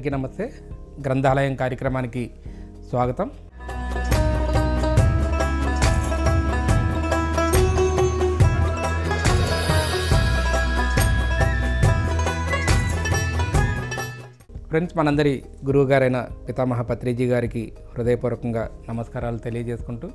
అందరికీ నమస్తే. గ్రంథాలయం కార్యక్రమానికి స్వాగతం. ఫ్రెండ్స్ మనందరి గురువు గారైన పితామహ పత్రిజీ గారికి హృదయపూర్వకంగా నమస్కారాలు తెలియజేసుకుంటూ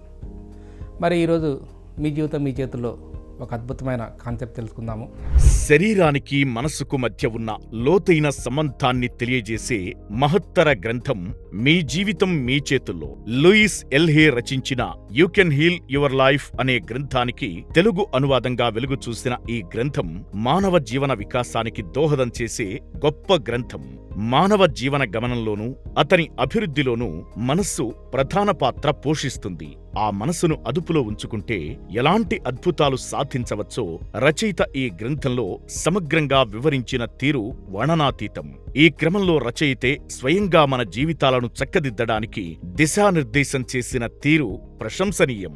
మరి ఈరోజు మీ జీవితం మీ చేతుల్లో ఒక అద్భుతమైన కాన్సెప్ట్ తెలుసుకుందాము. శరీరానికి మనసుకు మధ్య ఉన్న లోతైన సంబంధాన్ని తెలియజేసే మహత్తర గ్రంథం మీ జీవితం మీ చేతుల్లో. లూయిస్ ఎల్హే రచించిన you can heal your life అనే గ్రంథానికి తెలుగు అనువాదంగా వెలుగు చూసిన ఈ గ్రంథం మానవ జీవన వికాసానికి దోహదం చేసే గొప్ప గ్రంథం. మానవ జీవన గమనంలోనూ అతని అభివృద్ధిలోనూ మనస్సు ప్రధాన పాత్ర పోషిస్తుంది. ఆ మనసును అదుపులో ఉంచుకుంటే ఎలాంటి అద్భుతాలు సాధించవచ్చో రచయిత ఈ గ్రంథంలో సమగ్రంగా వివరించిన తీరు వర్ణనాతీతం. ఈ క్రమంలో రచయితే స్వయంగా మన జీవితాలను చక్కదిద్దడానికి దిశానిర్దేశం చేసిన తీరు ప్రశంసనీయం.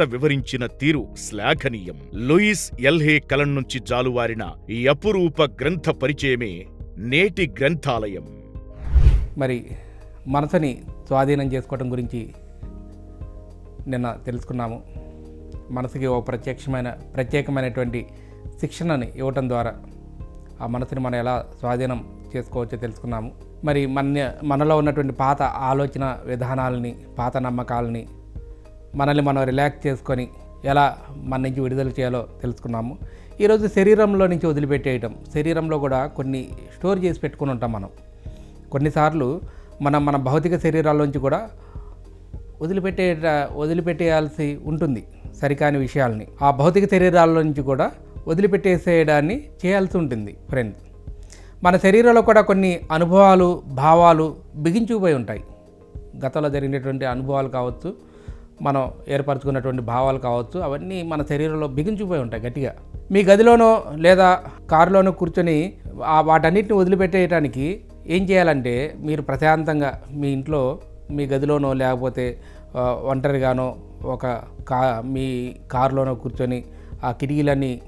వివరించిన తీరు శ్లాఘనీయం. లూయిస్ ఎల్హే కలం నుంచి జాలువారిన ఈ అపురూప గ్రంథ పరిచయమే నేటి గ్రంథాలయం. మరి మనసుని స్వాధీనం చేసుకోవడం గురించి నిన్న తెలుసుకున్నాము. మనసుకి ఓ ప్రత్యక్షమైన ప్రత్యేకమైనటువంటి శిక్షణని ఇవ్వటం ద్వారా ఆ మనసుని మనం ఎలా స్వాధీనం చేసుకోవచ్చో తెలుసుకున్నాము. మరి మన మనలో ఉన్నటువంటి పాత ఆలోచన విధానాలని పాత నమ్మకాలని మనల్ని మనం రిలాక్స్ చేసుకొని ఎలా మన నుంచి విడుదల చేయాలో తెలుసుకున్నాము. ఈరోజు శరీరంలో నుంచి వదిలిపెట్టేయటం శరీరంలో కూడా కొన్ని స్టోర్ చేసి పెట్టుకుని ఉంటాం మనం. కొన్నిసార్లు మనం మన భౌతిక శరీరాల్లోంచి కూడా వదిలిపెట్టే వదిలిపెట్టేయాల్సి ఉంటుంది సరికాని విషయాల్ని. ఆ భౌతిక శరీరాల నుంచి కూడా వదిలిపెట్టేసేయడాన్ని చేయాల్సి ఉంటుంది ఫ్రెండ్స్ మన శరీరంలో కూడా కొన్ని అనుభవాలు భావాలు బిగించుకుపోయి ఉంటాయి. గతంలో జరిగినటువంటి అనుభవాలు కావచ్చు మనం ఏర్పరచుకున్నటువంటి భావాలు కావచ్చు అవన్నీ మన శరీరంలో బిగించిపోయి ఉంటాయి గట్టిగా. మీ గదిలోనో లేదా కారులోనో కూర్చొని ఆ వాటన్నిటిని వదిలిపెట్టేయటానికి ఏం చేయాలంటే మీరు ప్రశాంతంగా మీ ఇంట్లో మీ గదిలోనో లేకపోతే ఒంటరిగానో ఒక కా మీ కారులోనో కూర్చొని ఆ కిటికీలన్నీ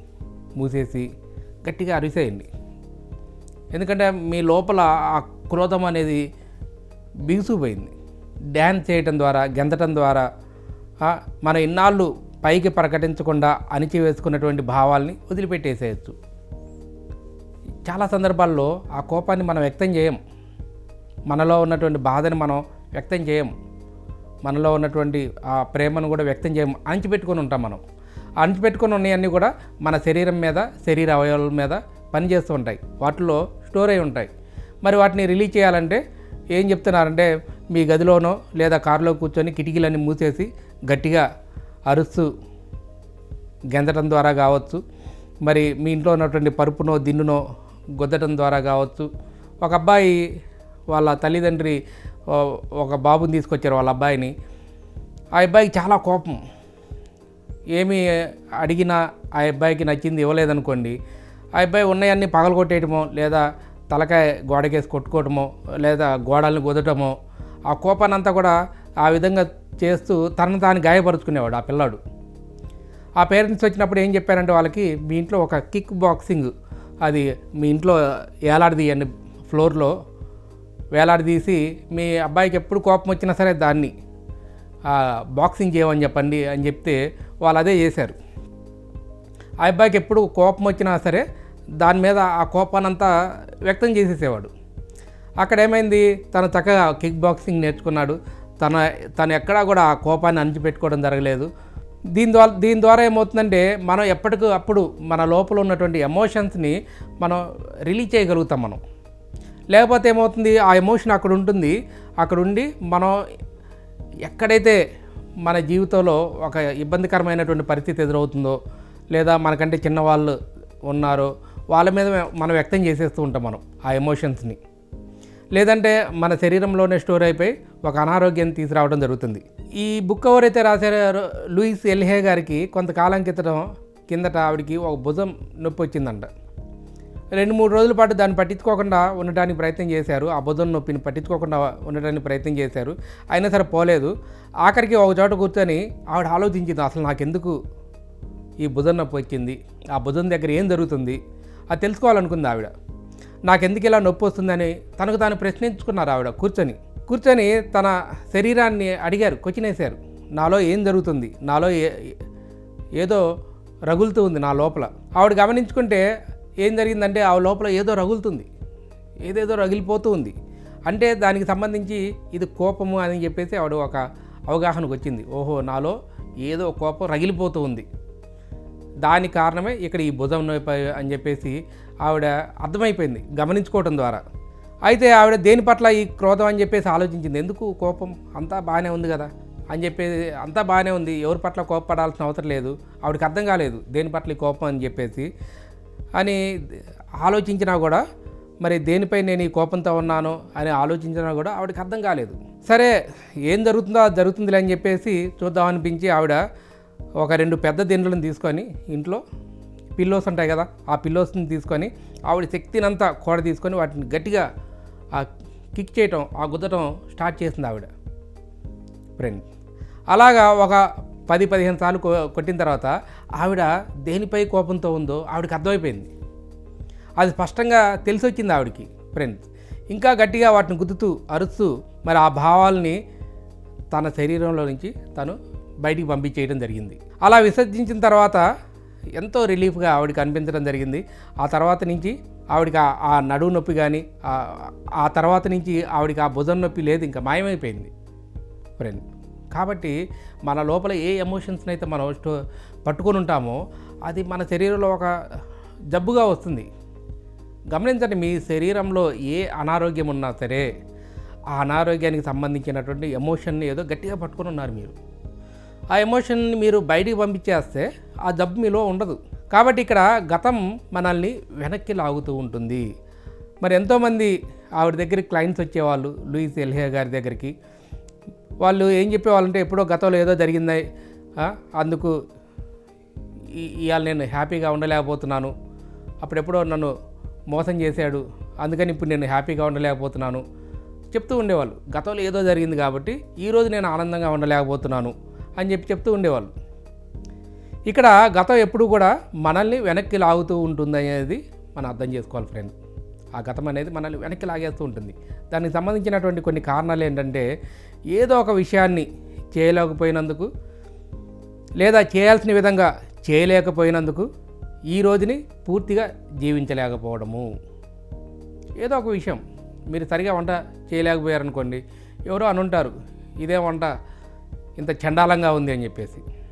మూసేసి గట్టిగా అరిసేయండి. ఎందుకంటే మీ లోపల ఆ క్రోధం అనేది బిగుసుకుపోయింది. డ్యాన్స్ చేయటం ద్వారా గెంతటం ద్వారా మన ఇన్నాళ్ళు పైకి ప్రకటించకుండా అణిచివేసుకున్నటువంటి భావాల్ని వదిలిపెట్టేసేయచ్చు. చాలా సందర్భాల్లో ఆ కోపాన్ని మనం వ్యక్తం చేయం. మనలో ఉన్నటువంటి బాధని మనం వ్యక్తం చేయం. మనలో ఉన్నటువంటి ఆ ప్రేమను కూడా వ్యక్తం చేయం. అణిచిపెట్టుకొని ఉంటాం మనం. ఆ అణిచిపెట్టుకొని ఉన్నాయన్నీ కూడా మన శరీరం మీద శరీర అవయవాల మీద పనిచేస్తూ ఉంటాయి. వాటిలో స్టోర్ అయి ఉంటాయి. మరి వాటిని రిలీజ్ చేయాలంటే ఏం చెప్తున్నారంటే మీ గదిలోనో లేదా కారులో కూర్చొని కిటికీలన్నీ మూసేసి గట్టిగా అరుస్తూ గెంతడం ద్వారా కావచ్చు. మరి మీ ఇంట్లో ఉన్నటువంటి పరుపునో దిన్నునో గొద్దటం ద్వారా కావచ్చు. ఒక అబ్బాయి వాళ్ళ తల్లిదండ్రి ఒక బాబుని తీసుకొచ్చారు వాళ్ళ అబ్బాయిని. ఆ అబ్బాయికి చాలా కోపం. ఏమి అడిగినా ఆ అబ్బాయికి నచ్చింది ఇవ్వలేదనుకోండి. ఆ అబ్బాయి ఉన్నాయన్నీ పగలగొట్టేయటమో లేదా తలకాయ గోడకేసి కొట్టుకోవటమో లేదా గోడల్ని కుదటమో ఆ కోపాన్ని అంతా కూడా ఆ విధంగా చేస్తూ తనను తాను గాయపరుచుకునేవాడు ఆ పిల్లాడు. ఆ పేరెంట్స్ వచ్చినప్పుడు ఏం చెప్పారంటే వాళ్ళకి మీ ఇంట్లో ఒక కిక్ బాక్సింగ్ అది మీ ఇంట్లో వేలాడదీయండి ఫ్లోర్లో వేలాడదీసి మీ అబ్బాయికి ఎప్పుడు కోపం వచ్చినా సరే దాన్ని ఆ, బాక్సింగ్ చేయమని చెప్పండి అని చెప్తే వాళ్ళు అదే చేశారు. ఆ అబ్బాయికి ఎప్పుడు కోపం వచ్చినా సరే దాని మీద ఆ కోపానంతా వ్యక్తం చేసేసేవాడు. అక్కడ ఏమైంది? తను చక్కగా కిక్ బాక్సింగ్ నేర్చుకున్నాడు. తన తను ఎక్కడా కూడా ఆ కోపాన్ని అణిచిపెట్టుకోవడం జరగలేదు. దీని ద్వారా దీని ద్వారా ఏమవుతుందంటే మనం ఎప్పటికూ అప్పుడు మన లోపల ఉన్నటువంటి ఎమోషన్స్ని మనం రిలీజ్ చేయగలుగుతాం మనం. లేకపోతే ఏమవుతుంది ఆ ఎమోషన్ అక్కడ ఉంటుంది. అక్కడ ఉండి మనం ఎక్కడైతే మన జీవితంలో ఒక ఇబ్బందికరమైనటువంటి పరిస్థితి ఎదురవుతుందో లేదా మనకంటే చిన్నవాళ్ళు ఉన్నారో వాళ్ళ మీద మనం వ్యక్తం చేసేస్తూ ఉంటాం మనం ఆ ఎమోషన్స్ని. లేదంటే మన శరీరంలోనే స్టోర్ అయిపోయి ఒక అనారోగ్యం తీసుకురావడం జరుగుతుంది. ఈ బుక్ ఎవరైతే రాశారో లూయిస్ ఎల్హే గారికి కొంతకాలం క్రితం కిందట ఆవిడికి ఒక భుజం నొప్పి వచ్చిందంట. రెండు మూడు రోజుల పాటు దాన్ని పట్టించుకోకుండా ఉండడానికి ప్రయత్నం చేశారు. ఆ భుజం నొప్పిని పట్టించుకోకుండా ఉండడానికి ప్రయత్నం చేశారు. అయినా సరే పోలేదు. ఆఖరికి ఒక చోట కూర్చొని ఆవిడ ఆలోచించింది అసలు నాకెందుకు ఈ భుజం నొప్పి వచ్చింది? ఆ భుజం దగ్గర ఏం జరుగుతుంది? అది తెలుసుకోవాలనుకుంది ఆవిడ. నాకెందుకు ఇలా నొప్పి వస్తుందని తనకు తాను ప్రశ్నించుకున్నారు ఆవిడ కూర్చొని. కూర్చొని తన శరీరాన్ని అడిగారు కొచ్చినేశారు నాలో ఏం జరుగుతుంది? నాలో ఏ ఏదో రగులుతూ ఉంది నా లోపల. ఆవిడ గమనించుకుంటే ఏం జరిగిందంటే ఆ లోపల ఏదో రగులుతుంది. ఏదేదో రగిలిపోతూ ఉంది. అంటే దానికి సంబంధించి ఇది కోపము అని చెప్పేసి ఆవిడ ఒక అవగాహనకు వచ్చింది. ఓహో నాలో ఏదో కోపం రగిలిపోతూ ఉంది. దాని కారణమే ఇక్కడ ఈ భుజం నొప్పి అని చెప్పేసి ఆవిడ అర్థమైపోయింది గమనించుకోవటం ద్వారా. అయితే ఆవిడ దేని పట్ల ఈ క్రోధం అని చెప్పేసి ఆలోచించింది? ఎందుకు కోపం? అంతా బాగానే ఉంది కదా? అని చెప్పేసి అంతా బాగానే ఉంది. ఎవరి పట్ల కోపపడాల్సిన అవసరం లేదు. ఆవిడకి అర్థం కాలేదు. దేని పట్ల ఈ కోపం అని చెప్పేసి అని ఆలోచించినా కూడా మరి దేనిపై నేను ఈ కోపంతో ఉన్నాను అని ఆలోచించినా కూడా ఆవిడకి అర్థం కాలేదు. సరే ఏం జరుగుతుందో అది జరుగుతుందిలే అని చెప్పేసి చూద్దాం అనిపించి ఆవిడ ఒక రెండు పెద్ద దిండ్లను తీసుకొని ఇంట్లో పిల్లోస్ ఉంటాయి కదా ఆ పిల్లోస్ని తీసుకొని ఆవిడ శక్తినంతా కూడ తీసుకొని వాటిని గట్టిగా ఆ కిక్ చేయటం ఆ గుద్దటం స్టార్ట్ చేసింది ఆవిడ. ఫ్రెండ్ అలాగా ఒక పది పదిహేను సార్లు కొట్టిన తర్వాత ఆవిడ దేనిపై కోపంతో ఉందో ఆవిడకి అర్థమైపోయింది. అది స్పష్టంగా తెలిసి వచ్చింది ఆవిడకి ఫ్రెండ్స్ ఇంకా గట్టిగా వాటిని గుద్దుతూ అరుస్తూ మరి ఆ భావాల్ని తన శరీరంలో నుంచి తను బయటికి పంపించేయడం జరిగింది. అలా విసర్జించిన తర్వాత ఎంతో రిలీఫ్గా ఆవిడకి అనిపించడం జరిగింది. ఆ తర్వాత నుంచి ఆవిడకి ఆ- నడువు నొప్పి కానీ ఆ తర్వాత నుంచి ఆవిడకి ఆ భుజం నొప్పి లేదు ఇంకా మాయమైపోయింది ఫ్రెండ్ కాబట్టి మన లోపల ఏ ఎమోషన్స్ని అయితే మనం స్టో పట్టుకొని ఉంటామో అది మన శరీరంలో ఒక జబ్బుగా వస్తుంది. గమనించండి మీ శరీరంలో ఏ అనారోగ్యం ఉన్నా సరే ఆ అనారోగ్యానికి సంబంధించినటువంటి ఎమోషన్ని ఏదో గట్టిగా పట్టుకొని ఉన్నారు మీరు. ఆ ఎమోషన్ని మీరు బయటికి పంపించేస్తే ఆ జబ్బు మీలో ఉండదు. కాబట్టి ఇక్కడ గతం మనల్ని వెనక్కి లాగుతూ ఉంటుంది. మరి ఎంతోమంది ఆవిడ దగ్గరికి క్లయింట్స్ వచ్చేవాళ్ళు లూయిస్ ఎల్హే గారి దగ్గరికి. వాళ్ళు ఏం చెప్పేవాళ్ళంటే ఎప్పుడో గతంలో ఏదో జరిగింది అందుకు ఇవాళ నేను హ్యాపీగా ఉండలేకపోతున్నాను. అప్పుడెప్పుడో నన్ను మోసం చేశాడు అందుకని ఇప్పుడు నేను హ్యాపీగా ఉండలేకపోతున్నాను. చెప్తూ ఉండేవాళ్ళు గతంలో ఏదో జరిగింది కాబట్టి ఈరోజు నేను ఆనందంగా ఉండలేకపోతున్నాను అని చెప్పి చెప్తూ ఉండేవాళ్ళు. ఇక్కడ గతం ఎప్పుడు కూడా మనల్ని వెనక్కి లాగుతూ ఉంటుంది అనేది మనం అర్థం చేసుకోవాలి ఫ్రెండ్ ఆ గతం అనేది మనల్ని వెనక్కి లాగేస్తూ ఉంటుంది. దానికి సంబంధించినటువంటి కొన్ని కారణాలు ఏంటంటే ఏదో ఒక విషయాన్ని చేయలేకపోయినందుకు లేదా చేయాల్సిన విధంగా చేయలేకపోయినందుకు ఈ రోజుని పూర్తిగా జీవించలేకపోవడము. ఏదో ఒక విషయం. మీరు సరిగా వంట చేయలేకపోయారనుకోండి ఎవరో అనుంటారు ఇదే వంట ఇంత చండాలంగా ఉంది అని చెప్పేసి.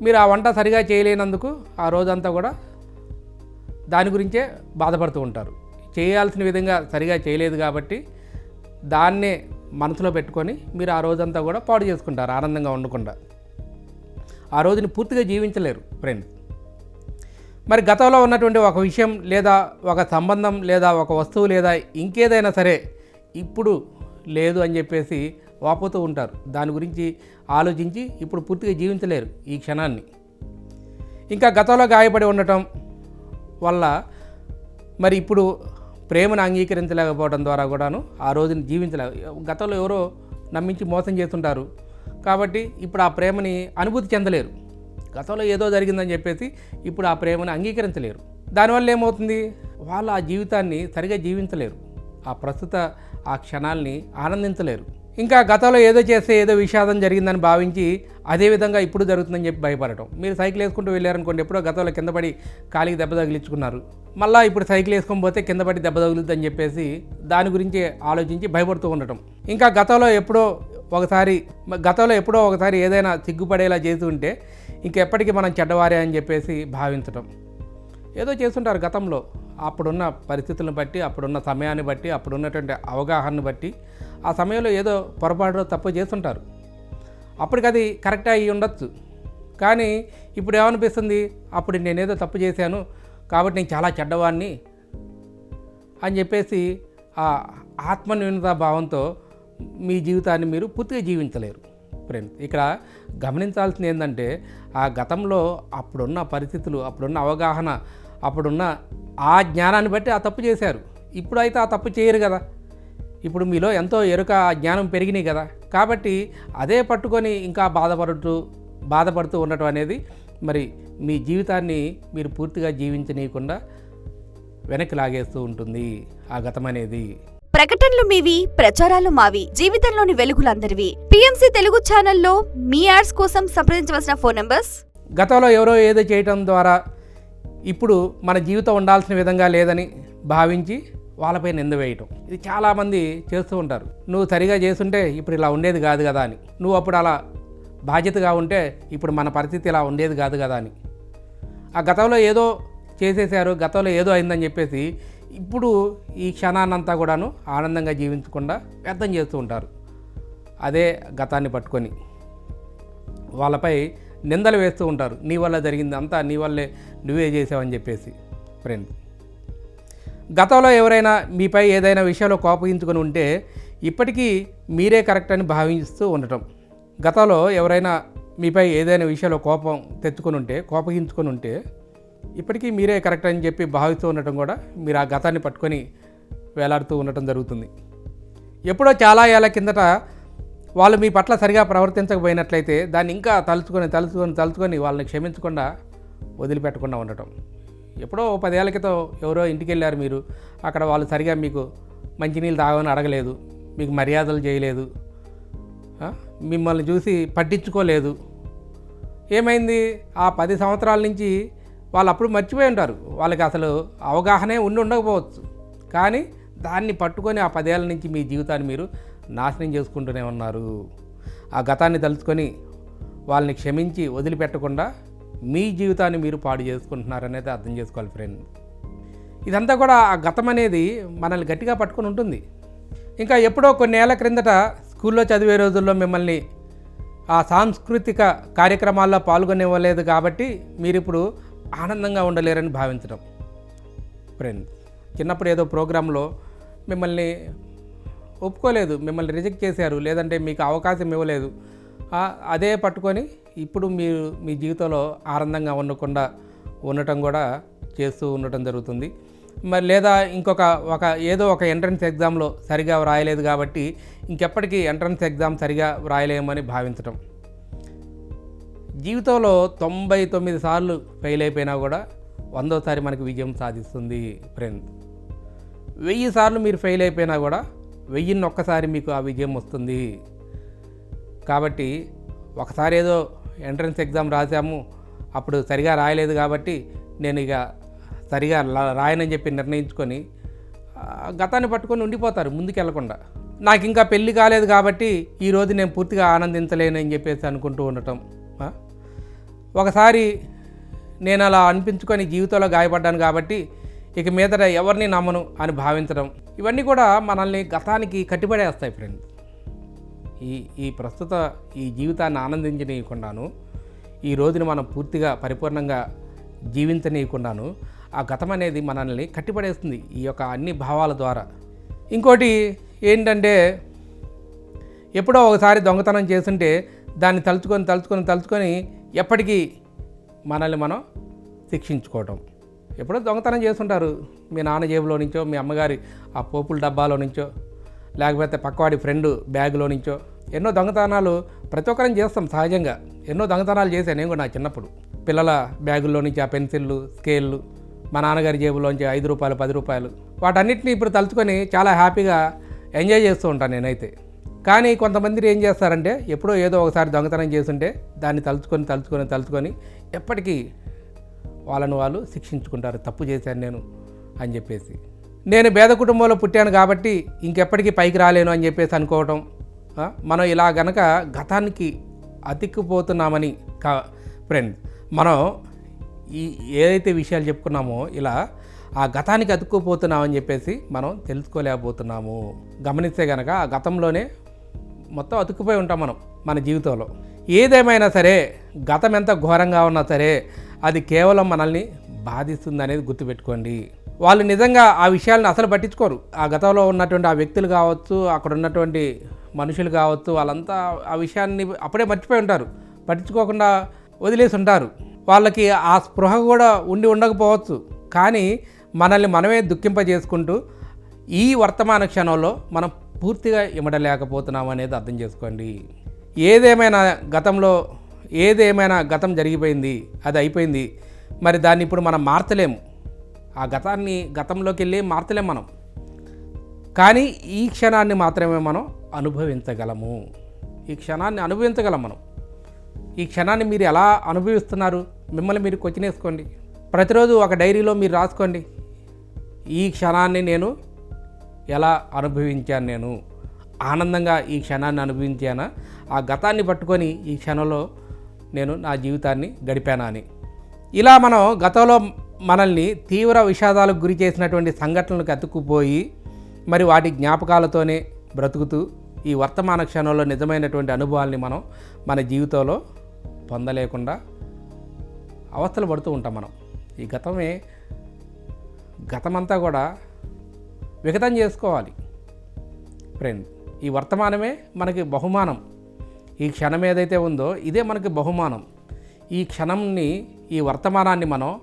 మీరు ఆ వంట సరిగా చేయలేనందుకు ఆ రోజంతా కూడా దాని గురించే బాధపడుతూ ఉంటారు. చేయాల్సిన విధంగా సరిగా చేయలేదు కాబట్టి దాన్నే మనసులో పెట్టుకొని మీరు ఆ రోజంతా కూడా పాడు చేసుకుంటారు ఆనందంగా ఉండకుండా. ఆ రోజుని పూర్తిగా జీవించలేరు ఫ్రెండ్స్ మరి గతంలో ఉన్నటువంటి ఒక విషయం లేదా ఒక సంబంధం లేదా ఒక వస్తువు లేదా ఇంకేదైనా సరే ఇప్పుడు లేదు అని చెప్పేసి వాపోతూ ఉంటారు. దాని గురించి ఆలోచించి ఇప్పుడు పూర్తిగా జీవించలేరు ఈ క్షణాన్ని. ఇంకా గతంలో గాయపడి ఉండటం వల్ల మరి ఇప్పుడు ప్రేమను అంగీకరించలేకపోవడం ద్వారా కూడాను ఆ రోజుని జీవించలే. గతంలో ఎవరో నమ్మించి మోసం చేస్తుంటారు. కాబట్టి ఇప్పుడు ఆ ప్రేమని అనుభూతి చెందలేరు. గతంలో ఏదో జరిగిందని చెప్పేసి ఇప్పుడు ఆ ప్రేమను అంగీకరించలేరు. దానివల్ల ఏమవుతుంది? వాళ్ళు ఆ జీవితాన్ని సరిగా జీవించలేరు. ఆ ప్రస్తుత ఆ క్షణాల్ని ఆనందించలేరు. ఇంకా గతంలో ఏదో చేస్తే ఏదో విషాదం జరిగిందని భావించి అదే విధంగా ఇప్పుడు జరుగుతుందని చెప్పి భయపడటం. మీరు సైకిల్ వేసుకుంటూ వెళ్ళారనుకోండి ఎప్పుడో గతంలో కింద పడి కాలికి దెబ్బ తగిలించుకున్నారు. మళ్ళీ ఇప్పుడు సైకిల్ వేసుకొని పోతే కింద పడి దెబ్బ తగులుతుందని చెప్పేసి దాని గురించి ఆలోచించి భయపడుతూ ఉండటం. ఇంకా గతంలో ఎప్పుడో ఒకసారి గతంలో ఎప్పుడో ఒకసారి ఏదైనా సిగ్గుపడేలా చేసి ఉంటే ఇంకెప్పటికీ మనం చెడ్డవారే అని చెప్పేసి భావించటం. ఏదో చేస్తుంటారు గతంలో. అప్పుడున్న పరిస్థితులను బట్టి అప్పుడున్న సమయాన్ని బట్టి అప్పుడున్నటువంటి అవగాహనను బట్టి ఆ సమయంలో ఏదో పొరపాటు తప్పు చేస్తుంటారు. అప్పటికి అది కరెక్ట్ అయ్యి ఉండొచ్చు. కానీ ఇప్పుడు ఏమనిపిస్తుంది? అప్పుడు నేనేదో తప్పు చేశాను కాబట్టి నేను చాలా చెడ్డవాడిని అని చెప్పేసి ఆ ఆత్మన్యూనతా భావంతో మీ జీవితాన్ని మీరు పూర్తిగా జీవించలేరు. ఫ్రెండ్స్ ఇక్కడ గమనించాల్సింది ఏంటంటే ఆ గతంలో అప్పుడున్న పరిస్థితులు అప్పుడున్న అవగాహన అప్పుడున్న ఆ జ్ఞానాన్ని బట్టి ఆ తప్పు చేశారు. ఇప్పుడు అయితే ఆ తప్పు చేయరు కదా. ఇప్పుడు మీలో ఎంతో ఎరుక ఆ జ్ఞానం పెరిగినాయి కదా. కాబట్టి అదే పట్టుకొని ఇంకా బాధపడుతూ బాధపడుతూ ఉండటం అనేది మరి మీ జీవితాన్ని మీరు పూర్తిగా జీవించనీయకుండా వెనక్కి లాగేస్తూ ఉంటుంది ఆ గతం అనేది. ప్రకటనలు మీవి ప్రచారాలు మావి జీవితంలోని వెలుగులందరివి. పిఎంసి తెలుగు ఛానల్లో మీ యాడ్స్ కోసం సంప్రదించవలసిన ఫోన్ నంబర్స్? గతంలో ఎవరో ఏదో చేయటం ద్వారా ఇప్పుడు మన జీవితం ఉండాల్సిన విధంగా లేదని భావించి వాళ్ళపై నింద వేయటం. ఇది చాలామంది చేస్తూ ఉంటారు. నువ్వు సరిగా చేస్తుంటే ఇప్పుడు ఇలా ఉండేది కాదు కదా అని. నువ్వు అప్పుడు అలా బాధ్యతగా ఉంటే ఇప్పుడు మన పరిస్థితి ఇలా ఉండేది కాదు కదా అని. ఆ గతంలో ఏదో చేసేసారు గతంలో ఏదో అయిందని చెప్పేసి ఇప్పుడు ఈ క్షణాన్నంతా కూడాను ఆనందంగా జీవించకుండా వ్యర్థం చేస్తూ ఉంటారు. అదే గతాన్ని పట్టుకొని వాళ్ళపై నిందలు వేస్తూ ఉంటారు. నీ వల్ల జరిగింది అంతా నీ వల్లే నువ్వే చేసావని చెప్పేసి ఫ్రెండ్ గతంలో ఎవరైనా మీపై ఏదైనా విషయంలో కోపగించుకొని ఉంటే ఇప్పటికీ మీరే కరెక్ట్ అని భావిస్తూ ఉండటం. గతంలో ఎవరైనా మీపై ఏదైనా విషయంలో కోపం తెచ్చుకొని ఉంటే కోపగించుకొని ఉంటే ఇప్పటికీ మీరే కరెక్ట్ అని చెప్పి భావిస్తూ ఉండటం కూడా మీరు ఆ గతాన్ని పట్టుకొని వేలాడుతూ ఉండటం జరుగుతుంది. ఎప్పుడో చాలా ఏళ్ళ కిందట వాళ్ళు మీ పట్ల సరిగా ప్రవర్తించకపోయినట్లయితే దాన్ని ఇంకా తలుచుకొని తలుచుకొని తలుచుకొని వాళ్ళని క్షమించకుండా వదిలిపెట్టకుండా ఉండటం. ఎప్పుడో పదేళ్ళ క్రితం ఎవరో ఇంటికి వెళ్ళారు మీరు అక్కడ వాళ్ళు సరిగా మీకు మంచినీళ్ళు తాగమని అడగలేదు మీకు మర్యాదలు చేయలేదు మిమ్మల్ని చూసి పట్టించుకోలేదు. ఏమైంది? ఆ పది సంవత్సరాల నుంచి వాళ్ళు అప్పుడు మర్చిపోయి ఉంటారు. వాళ్ళకి అసలు అవగాహనే ఉండి ఉండకపోవచ్చు. కానీ దాన్ని పట్టుకొని ఆ పదేళ్ళ నుంచి మీ జీవితాన్ని మీరు నాశనం చేసుకుంటూనే ఉన్నారు. ఆ గతాన్ని తలుచుకొని వాళ్ళని క్షమించి వదిలిపెట్టకుండా మీ జీవితాన్ని మీరు పాడు చేసుకుంటున్నారనేది అర్థం చేసుకోవాలి ఫ్రెండ్ ఇదంతా కూడా ఆ గతం అనేది మనల్ని గట్టిగా పట్టుకొని ఉంటుంది. ఇంకా ఎప్పుడో కొన్నేళ్ళ క్రిందట స్కూల్లో చదివే రోజుల్లో మిమ్మల్ని ఆ సాంస్కృతిక కార్యక్రమాల్లో పాల్గొనివ్వలేదు కాబట్టి మీరు ఇప్పుడు ఆనందంగా ఉండలేరని భావించడం ఫ్రెండ్ చిన్నప్పుడు ఏదో ప్రోగ్రాంలో మిమ్మల్ని ఒప్పుకోలేదు మిమ్మల్ని రిజెక్ట్ చేశారు లేదంటే మీకు అవకాశం ఇవ్వలేదు. అదే పట్టుకొని ఇప్పుడు మీరు మీ జీవితంలో ఆనందంగా ఉండకుండా ఉండటం కూడా చేస్తూ ఉండటం జరుగుతుంది. మరి లేదా ఇంకొక ఒక ఏదో ఒక ఎంట్రన్స్ ఎగ్జామ్లో సరిగా వ్రాయలేదు కాబట్టి ఇంకెప్పటికీ ఎంట్రన్స్ ఎగ్జామ్ సరిగా వ్రాయలేమని భావించటం. జీవితంలో తొంభై తొమ్మిది సార్లు ఫెయిల్ అయిపోయినా కూడా వందోసారి మనకు విజయం సాధిస్తుంది ఫ్రెండ్ వెయ్యి సార్లు మీరు ఫెయిల్ అయిపోయినా కూడా వెయ్యిన్ని ఒక్కసారి మీకు ఆ విజయం వస్తుంది. కాబట్టి ఒకసారి ఏదో ఎంట్రన్స్ ఎగ్జామ్ రాసాము అప్పుడు సరిగా రాయలేదు కాబట్టి నేను ఇక సరిగా రాయనని చెప్పి నిర్ణయించుకొని గతాన్ని పట్టుకొని ఉండిపోతారు ముందుకెళ్ళకుండా. నాకు ఇంకా పెళ్ళి కాలేదు కాబట్టి ఈరోజు నేను పూర్తిగా ఆనందించలేనని చెప్పేసి అనుకుంటూ ఉండటం. ఒకసారి నేను అలా అనిపించుకొని జీవితంలో గాయపడ్డాను కాబట్టి ఇక మీదట ఎవరిని నమ్మను అని భావించడం. ఇవన్నీ కూడా మనల్ని గతానికి కట్టిపడేస్తాయి ఫ్రెండ్ ఈ ఈ ప్రస్తుత ఈ జీవితాన్ని ఆనందించనీయకుండాను ఈ రోజుని మనం పూర్తిగా పరిపూర్ణంగా జీవించనీయకుండాను ఆ గతం అనేది మనల్ని కట్టిపడేస్తుంది ఈ యొక్క అన్ని భావాల ద్వారా. ఇంకోటి ఏంటంటే ఎప్పుడో ఒకసారి దొంగతనం చేస్తుంటే దాన్ని తలుచుకొని తలుచుకొని తలుచుకొని ఎప్పటికీ మనల్ని మనం శిక్షించుకోవటం. ఎప్పుడో దొంగతనం చేస్తుంటారు. మీ నాన్న జేబులో నుంచో మీ అమ్మగారి ఆ పోపుల డబ్బాలో నుంచో లేకపోతే పక్కవాడి ఫ్రెండ్ బ్యాగ్లో నుంచో ఎన్నో దొంగతనాలు ప్రతి ఒక్కరం చేస్తాం సహజంగా. ఎన్నో దొంగతనాలు చేశాను నేను కూడా నా చిన్నప్పుడు. పిల్లల బ్యాగుల్లో నుంచి ఆ పెన్సిళ్ళు స్కేళ్ళు మా నాన్నగారి జేబులోంచి ఐదు రూపాయలు పది రూపాయలు వాటన్నిటిని ఇప్పుడు తలుచుకొని చాలా హ్యాపీగా ఎంజాయ్ చేస్తూ ఉంటాను నేనైతే. కానీ కొంతమంది ఏం చేస్తారంటే ఎప్పుడో ఏదో ఒకసారి దొంగతనం చేస్తుంటే దాన్ని తలుచుకొని తలుచుకొని తలుచుకొని ఎప్పటికీ వాళ్ళను వాళ్ళు శిక్షించుకుంటారు. తప్పు చేశాను నేను అని చెప్పేసి. నేను పేద కుటుంబంలో పుట్టాను కాబట్టి ఇంకెప్పటికీ పైకి రాలేను అని చెప్పేసి అనుకోవటం మనం ఇలా గనక గతానికి అతిక్కుపోతున్నామని కా ఫ్రెండ్ మనం ఈ ఏదైతే విషయాలు చెప్పుకున్నామో ఇలా ఆ గతానికి అతుక్కుపోతున్నామని చెప్పేసి మనం తెలుసుకోలేకపోతున్నాము. గమనిస్తే కనుక ఆ గతంలోనే మొత్తం అతుక్కుపోయి ఉంటాం మనం మన జీవితంలో. ఏదేమైనా సరే గతం ఎంత ఘోరంగా ఉన్నా సరే అది కేవలం మనల్ని బాధిస్తుంది అనేది గుర్తుపెట్టుకోండి. వాళ్ళు నిజంగా ఆ విషయాలను అసలు పట్టించుకోరు. ఆ గతంలో ఉన్నటువంటి ఆ వ్యక్తులు కావచ్చు అక్కడ ఉన్నటువంటి మనుషులు కావచ్చు వాళ్ళంతా ఆ విషయాన్ని అప్పుడే మర్చిపోయి ఉంటారు. పట్టించుకోకుండా వదిలేసి ఉంటారు. వాళ్ళకి ఆ స్పృహ కూడా ఉండి ఉండకపోవచ్చు. కానీ మనల్ని మనమే దుఃఖింపజేసుకుంటూ ఈ వర్తమాన క్షణంలో మనం పూర్తిగా ఇమడలేకపోతున్నాం అనేది అర్థం చేసుకోండి. ఏదేమైనా గతంలో ఏదేమైనా గతం జరిగిపోయింది అది అయిపోయింది. మరి దాన్ని ఇప్పుడు మనం మార్చలేము. ఆ గతాన్ని గతంలోకి వెళ్ళి మార్చలేం మనం. కానీ ఈ క్షణాన్ని మాత్రమే మనం అనుభవించగలము. ఈ క్షణాన్ని అనుభవించగలం మనం. ఈ క్షణాన్ని మీరు ఎలా అనుభవిస్తున్నారు? మిమ్మల్ని మీరు క్వశ్చన్ వేసుకోండి ప్రతిరోజు ఒక డైరీలో మీరు రాసుకోండి. ఈ క్షణాన్ని నేను ఎలా అనుభవించాను నేను? ఆనందంగా ఈ క్షణాన్ని అనుభవించానా? ఆ గతాన్ని పట్టుకొని ఈ క్షణంలో నేను నా జీవితాన్ని గడిపానా అని ఇలా మనం గతంలో మనల్ని తీవ్ర విషాదాలకు గురి చేసినటువంటి సంఘటనలకు అతుక్కుపోయి మరి వాటి జ్ఞాపకాలతోనే బ్రతుకుతూ ఈ వర్తమాన క్షణంలో నిజమైనటువంటి అనుభవాల్ని మనం మన జీవితంలో పొందలేకుండా అవస్థలు పడుతూ ఉంటాం మనం. ఈ గతమే గతమంతా కూడా విగతం చేసుకోవాలి. ఫ్రెండ్ ఈ వర్తమానమే మనకి బహుమానం. ఈ క్షణం ఏదైతే ఉందో ఇదే మనకి బహుమానం. ఈ క్షణంని ఈ వర్తమానాన్ని మనం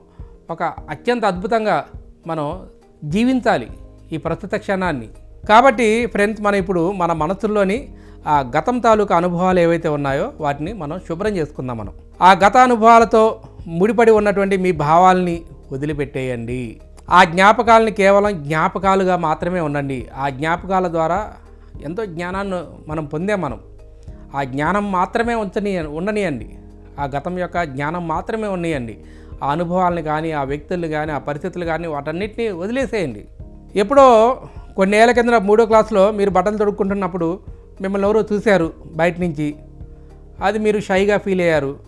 ఒక అత్యంత అద్భుతంగా మనం జీవించాలి ఈ ప్రస్తుత క్షణాన్ని. కాబట్టి ఫ్రెండ్స్ మనం ఇప్పుడు మన మనసుల్లోని ఆ గతం తాలూకా అనుభవాలు ఏవైతే ఉన్నాయో వాటిని మనం శుభ్రం చేసుకుందాం మనం. ఆ గత అనుభవాలతో ముడిపడి ఉన్నటువంటి మీ భావాల్ని వదిలిపెట్టేయండి. ఆ జ్ఞాపకాలని కేవలం జ్ఞాపకాలుగా మాత్రమే ఉండండి. ఆ జ్ఞాపకాల ద్వారా ఎంతో జ్ఞానాన్ని మనం పొందాం మనం. ఆ జ్ఞానం మాత్రమే ఉంచని ఉండనియండి. ఆ గతం యొక్క జ్ఞానం మాత్రమే ఉండనియండి. ఆ అనుభవాలను కానీ ఆ వ్యక్తులు కానీ ఆ పరిస్థితులు కానీ వాటన్నిటిని వదిలేసేయండి. ఎప్పుడో కొన్నేళ్ళ కింద మూడో క్లాస్లో మీరు బట్టలు తొడుక్కుంటున్నప్పుడు మిమ్మల్ని ఎవరో చూశారు బయట నుంచి. అది మీరు షైగా ఫీల్ అయ్యారు.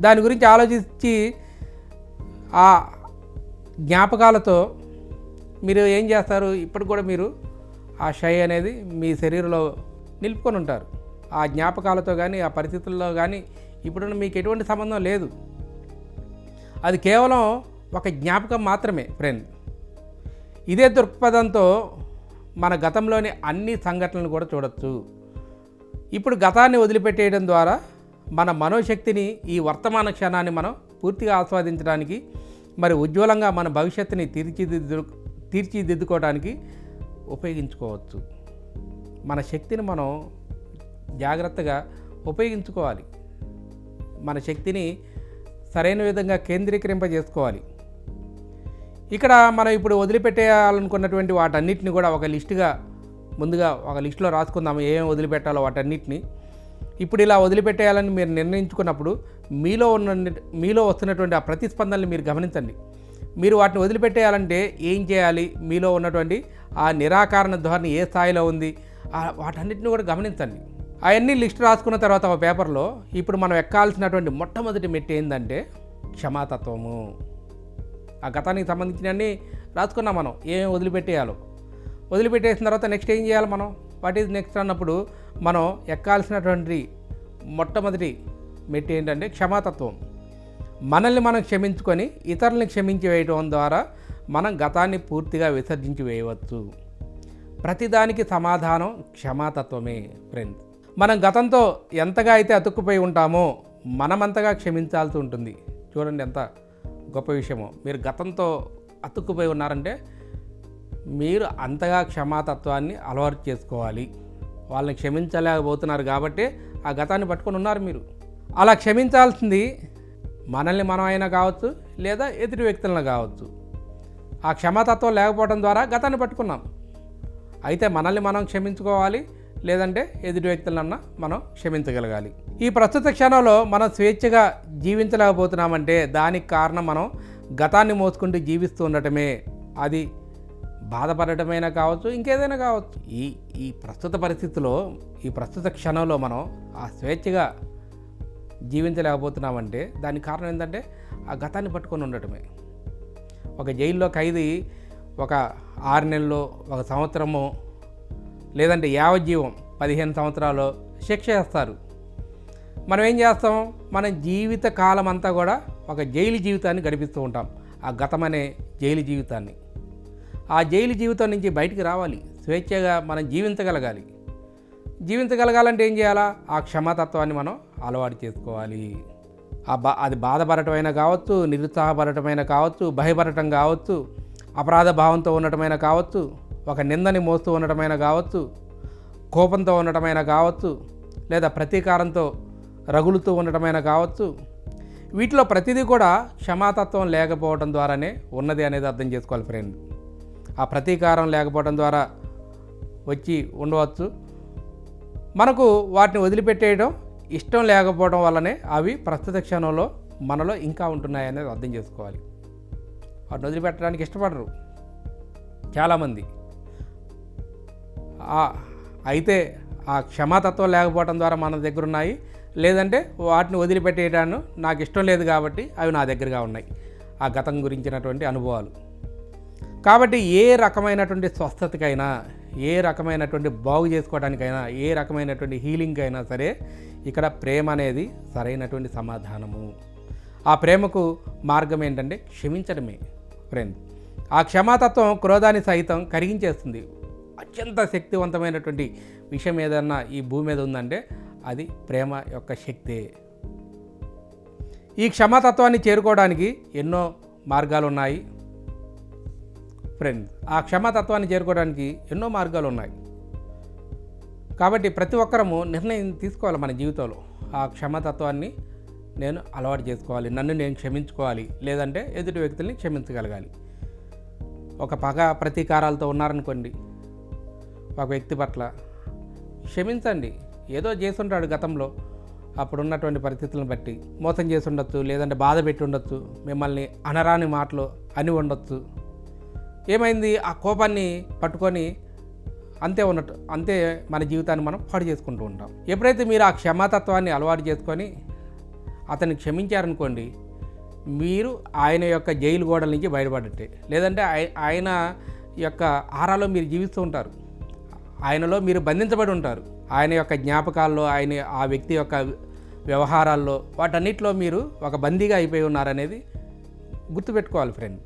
దాని గురించి ఆలోచించి ఆ జ్ఞాపకాలతో మీరు ఏం చేస్తారు? ఇప్పుడు కూడా మీరు ఆ షై అనేది మీ శరీరంలో నిలుపుకొని ఉంటారు. ఆ జ్ఞాపకాలతో కానీ ఆ పరిస్థితుల్లో కానీ ఇప్పుడు మీకు ఎటువంటి సంబంధం లేదు. అది కేవలం ఒక జ్ఞాపకం మాత్రమే ఫ్రెండ్. ఇదే దృక్పథంతో మన గతంలోని అన్ని సంఘటనలు కూడా చూడొచ్చు. ఇప్పుడు గతాన్ని వదిలిపెట్టేయడం ద్వారా మన మనోశక్తిని ఈ వర్తమాన క్షణాన్ని మనం పూర్తిగా ఆస్వాదించడానికి మరి ఉజ్వలంగా మన భవిష్యత్తుని తీర్చిదిద్దు తీర్చిదిద్దుకోవడానికి ఉపయోగించుకోవచ్చు. మన శక్తిని మనం జాగ్రత్తగా ఉపయోగించుకోవాలి. మన శక్తిని సరైన విధంగా కేంద్రీకరింపజేసుకోవాలి. ఇక్కడ మనం ఇప్పుడు వదిలిపెట్టేయాలనుకున్నటువంటి వాటన్నిటిని కూడా ఒక లిస్టుగా ముందుగా ఒక లిస్టులో రాసుకుందాము ఏమేమి వదిలిపెట్టాలో వాటన్నిటిని. ఇప్పుడు ఇలా వదిలిపెట్టేయాలని మీరు నిర్ణయించుకున్నప్పుడు మీలో ఉన్న మీలో వస్తున్నటువంటి ఆ ప్రతిస్పందనలు మీరు గమనించండి. మీరు వాటిని వదిలిపెట్టేయాలంటే ఏం చేయాలి? మీలో ఉన్నటువంటి ఆ నిరాకరణ ధోరణి ఏ స్థాయిలో ఉంది? వాటన్నిటిని కూడా గమనించండి. అవన్నీ లిస్ట్ రాసుకున్న తర్వాత ఒక పేపర్లో ఇప్పుడు మనం ఎక్కాల్సినటువంటి మొట్టమొదటి మెట్టు ఏంటంటే క్షమాతత్వము. ఆ గతానికి సంబంధించినవన్నీ రాసుకున్నాం మనం ఏం వదిలిపెట్టేయాలో. వదిలిపెట్టేసిన తర్వాత నెక్స్ట్ ఏం చేయాలి మనం? వాట్ ఈజ్ నెక్స్ట్ అన్నప్పుడు మనం ఎక్కాల్సినటువంటి మొట్టమొదటి మెట్టి ఏంటంటే క్షమాతత్వం. మనల్ని మనం క్షమించుకొని ఇతరుల్ని క్షమించి వేయటం ద్వారా మనం గతాన్ని పూర్తిగా విసర్జించి వేయవచ్చు. ప్రతిదానికి సమాధానం క్షమాతత్వమే ఫ్రెండ్స్ మనం గతంతో ఎంతగా అయితే అతుక్కుపోయి ఉంటామో మనమంతగా క్షమించాల్సి ఉంటుంది. చూడండి ఎంత గొప్ప విషయమో. మీరు గతంతో అతుక్కుపోయి ఉన్నారంటే మీరు అంతగా క్షమాతత్వాన్ని అలవాటు చేసుకోవాలి. వాళ్ళని క్షమించలేకపోతున్నారు కాబట్టి ఆ గతాన్ని పట్టుకొని ఉన్నారు మీరు. అలా క్షమించాల్సింది మనల్ని మనం అయినా కావచ్చు లేదా ఎదుటి వ్యక్తులను కావచ్చు. ఆ క్షమాతత్వం లేకపోవడం ద్వారా గతాన్ని పట్టుకున్నాం. అయితే మనల్ని మనం క్షమించుకోవాలి లేదంటే ఎదుటి వ్యక్తులన్నా మనం క్షమించగలగాలి. ఈ ప్రస్తుత క్షణంలో మనం స్వేచ్ఛగా జీవించలేకపోతున్నామంటే దానికి కారణం మనం గతాన్ని మోసుకుంటూ జీవిస్తూ ఉండటమే. అది బాధపడటమైనా కావచ్చు ఇంకేదైనా కావచ్చు. ఈ ఈ ప్రస్తుత పరిస్థితిలో ఈ ప్రస్తుత క్షణంలో మనం ఆ స్వేచ్ఛగా జీవించలేకపోతున్నామంటే దానికి కారణం ఏంటంటే ఆ గతాన్ని పట్టుకొని ఉండటమే. ఒక జైల్లో ఖైదీ ఒక ఆరు నెలలు ఒక సంవత్సరము లేదంటే యావజ్జీవం పదిహేను సంవత్సరాలు శిక్ష వేస్తారు. మనం ఏం చేస్తాం? మన జీవిత కాలం అంతా కూడా ఒక జైలు జీవితాన్ని గడిపిస్తూ ఉంటాం. ఆ గతం అనే జైలు జీవితాన్ని. ఆ జైలు జీవితం నుంచి బయటికి రావాలి. స్వేచ్ఛగా మనం జీవించగలగాలి. జీవించగలగాలంటే ఏం చేయాలా? ఆ క్షమాతత్వాన్ని మనం అలవాటు చేసుకోవాలి. ఆ బా అది బాధపడటమైన కావచ్చు నిరుత్సాహపడటమైన కావచ్చు భయపడటం కావచ్చు అపరాధ భావంతో ఉండటమైనా కావచ్చు ఒక నిందని మోస్తూ ఉండటమైనా కావచ్చు కోపంతో ఉండటమైనా కావచ్చు లేదా ప్రతీకారంతో రగులుతూ ఉండటమైనా కావచ్చు. వీటిలో ప్రతిదీ కూడా క్షమాతత్వం లేకపోవడం ద్వారానే ఉన్నది అనేది అర్థం చేసుకోవాలి ఫ్రెండ్. ఆ ప్రతీకారం లేకపోవడం ద్వారా వచ్చి ఉండవచ్చు. మనకు వాటిని వదిలిపెట్టేయడం ఇష్టం లేకపోవడం వల్లనే అవి ప్రస్తుత క్షణంలో మనలో ఇంకా ఉంటున్నాయి అనేది అర్థం చేసుకోవాలి. వాటిని వదిలిపెట్టడానికి ఇష్టపడరు. చాలామంది. అయితే ఆ క్షమాతత్వం లేకపోవడం ద్వారా మన దగ్గర ఉన్నాయి లేదంటే వాటిని వదిలిపెట్టేయడాను నాకు ఇష్టం లేదు కాబట్టి అవి నా దగ్గరగా ఉన్నాయి. ఆ గతం గురించినటువంటి అనుభవాలు. కాబట్టి ఏ రకమైనటువంటి స్వస్థతకైనా ఏ రకమైనటువంటి బాగు చేసుకోవడానికైనా ఏ రకమైనటువంటి హీలింగ్ అయినా సరే ఇక్కడ ప్రేమ అనేది సరైనటువంటి సమాధానము. ఆ ప్రేమకు మార్గం ఏంటంటే క్షమించడమే ఫ్రెండ్ ఆ క్షమాతత్వం క్రోధాన్ని సైతం కరిగించేస్తుంది. అత్యంత శక్తివంతమైనటువంటి విషయం ఏదన్నా ఈ భూమి మీద ఉందంటే అది ప్రేమ యొక్క శక్తే. ఈ క్షమాతత్వాన్ని చేరుకోవడానికి ఎన్నో మార్గాలు ఉన్నాయి ఫ్రెండ్స్ ఆ క్షమాతత్వాన్ని చేరుకోవడానికి ఎన్నో మార్గాలు ఉన్నాయి. కాబట్టి ప్రతి ఒక్కరము నిర్ణయం తీసుకోవాలి మన జీవితంలో. ఆ క్షమాతత్వాన్ని నేను అలవాటు చేసుకోవాలి. నన్ను నేను క్షమించుకోవాలి. లేదంటే ఎదుటి వ్యక్తుల్ని క్షమించగలగాలి. ఒక పగ ప్రతీకారాలతో ఉన్నారనుకోండి. ఒక వ్యక్తి పట్ల క్షమించండి. ఏదో చేసుంటాడు గతంలో. అప్పుడు ఉన్నటువంటి పరిస్థితులను బట్టి మోసం చేసి ఉండొచ్చు. లేదంటే బాధ పెట్టి ఉండొచ్చు. మిమ్మల్ని అనరాని మాటలు అని ఉండొచ్చు ఏమైంది? ఆ కోపాన్ని పట్టుకొని అంతే ఉన్నట్టు అంతే మన జీవితాన్ని మనం పాడు చేసుకుంటూ ఉంటాం. ఎప్పుడైతే మీరు ఆ క్షమాతత్వాన్ని అలవాటు చేసుకొని అతన్ని క్షమించారనుకోండి మీరు ఆయన యొక్క జైలు గోడల నుంచి బయటపడట్టే లేదంటే ఆయ- ఆయన యొక్క ఆరాలో మీరు జీవిస్తూ ఉంటారు. ఆయనలో మీరు బంధించబడి ఉంటారు. ఆయన యొక్క జ్ఞాపకాల్లో ఆయన ఆ వ్యక్తి యొక్క వ్యవహారాల్లో వాటన్నిటిలో మీరు ఒక బందీగా అయిపోయి ఉన్నారనేది గుర్తుపెట్టుకోవాలి ఫ్రెండ్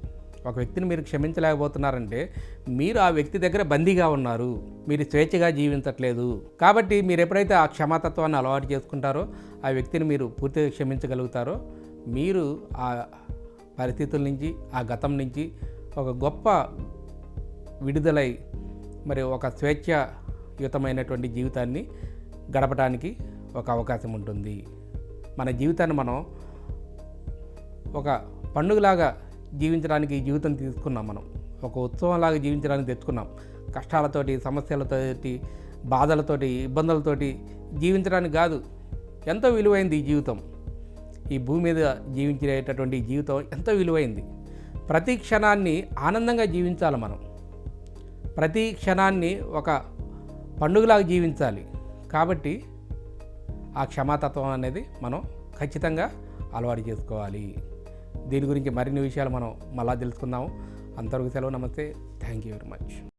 ఒక వ్యక్తిని మీరు క్షమించలేకపోతున్నారంటే మీరు ఆ వ్యక్తి దగ్గర బందీగా ఉన్నారు. మీరు స్వేచ్ఛగా జీవించట్లేదు. కాబట్టి మీరు ఎప్పుడైతే ఆ క్షమాతత్వాన్ని అలవాటు చేసుకుంటారో ఆ వ్యక్తిని మీరు పూర్తిగా క్షమించగలుగుతారో మీరు ఆ పరిస్థితుల నుంచి ఆ గతం నుంచి ఒక గొప్ప విడుదలై మరి ఒక స్వేచ్ఛయుతమైనటువంటి జీవితాన్ని గడపడానికి ఒక అవకాశం ఉంటుంది. మన జీవితాన్ని మనం ఒక పండుగలాగా జీవించడానికి ఈ జీవితం తీసుకున్నాం మనం. ఒక ఉత్సవంలాగా జీవించడానికి తెచ్చుకున్నాం. కష్టాలతోటి సమస్యలతోటి బాధలతోటి ఇబ్బందులతోటి జీవించడానికి కాదు ఎంతో విలువైంది ఈ జీవితం. ఈ భూమి మీద జీవించేటటువంటి జీవితం ఎంతో విలువైంది. ప్రతి క్షణాన్ని ఆనందంగా జీవించాలి మనం. ప్రతి క్షణాన్ని ఒక పండుగలాగా జీవించాలి. కాబట్టి ఆ క్షమాతత్వం అనేది మనం ఖచ్చితంగా అలవాటు చేసుకోవాలి. దీని గురించి మరిన్ని విషయాలు మనం మళ్ళా తెలుసుకుందాము అంతవరకు సెలవు నమస్తే. Thank you very much